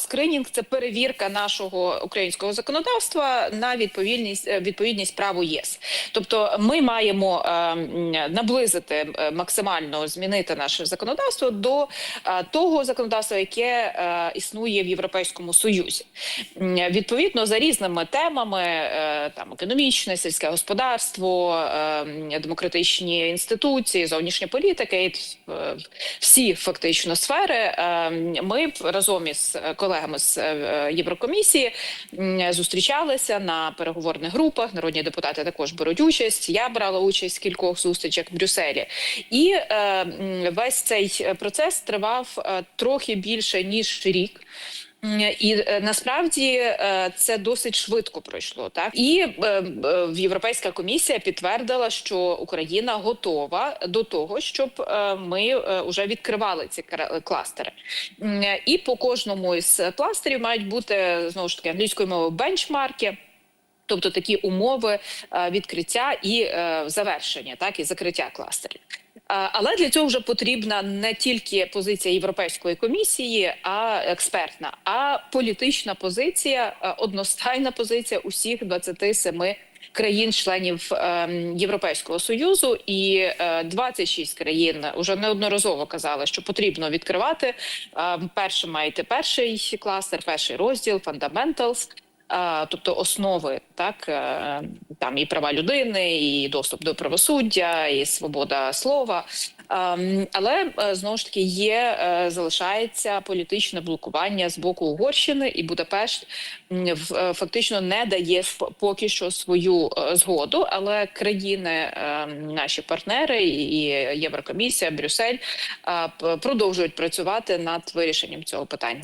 скринінг це перевірка нашого українського законодавства на відповідність е, відповідність праву ЄС. Тобто, ми маємо е, наблизити е, максимально змінити наше законодавство до того законодавства, яке існує в Європейському Союзі. Відповідно за різними темами, там економічне, сільське господарство, демократичні інституції, зовнішня політика і всі фактично сфери. Ми разом із колегами з е, Єврокомісії м, зустрічалися на переговорних групах. Народні депутати також беруть участь. Я брала участь в кількох зустрічах в Брюсселі, і е, весь цей процес тривав е, трохи більше ніж рік. І е, насправді е, це досить швидко пройшло. Так і е, Європейська комісія підтвердила, що Україна готова до того, щоб ми вже відкривали ці кластери. І по кожному із кластерів мають бути знову ж таки англійською мовою бенчмарки. Тобто такі умови відкриття і завершення, так і закриття кластерів. Е, Але для цього вже потрібна не тільки позиція Європейської комісії, а експертна, а політична позиція, е, одностайна позиція усіх 27 країн-членів е, Європейського союзу, і е, 26 країн вже неодноразово казали, що потрібно відкривати. Е, першим має йти перший кластер, перший розділ Fundamentals. Тобто основи, так е, там і права людини, і доступ до правосуддя, і свобода слова. Але е, знову ж таки є е, залишається політичне блокування з боку Угорщини, і Будапешт фактично не дає поки що свою згоду. Але країни, наші партнери і Єврокомісія, Брюссель продовжують працювати над вирішенням цього питання.